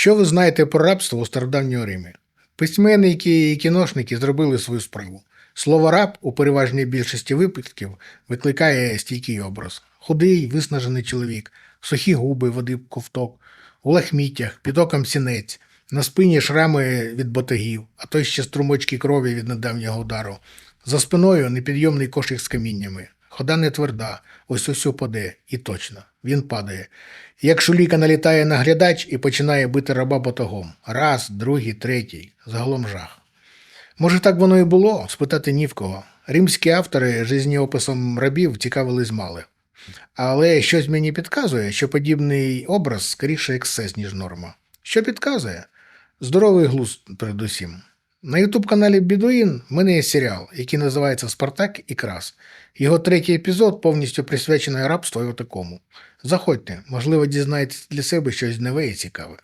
Що ви знаєте про рабство у стародавньому Римі? Письменники і кіношники зробили свою справу. Слово раб у переважній більшості випадків викликає стійкий образ. Худий, виснажений чоловік, сухі губи, води ковток, у лахміттях, під оком сінець, на спині шрами від ботагів, а то ще струмочки крові від недавнього удару. За спиною непідйомний кошик з каміннями. Хода не тверда, ось ось упаде, і точно, він падає. Як шуліка налітає на глядач і починає бити раба ботагом. Раз, другий, третій, загалом жах. Може, так воно і було, спитати ні в кого. Римські автори жизнеописом рабів цікавились мали. Але щось мені підказує, що подібний образ скоріше ексцес, ніж норма. Що підказує? Здоровий глузд передусім. На ютуб-каналі Бідуїн мене є серіал, який називається Спартак і Крас. Його третій епізод повністю присвячений рабству і отакому. Заходьте, можливо, дізнаєтесь для себе щось нове і цікаве.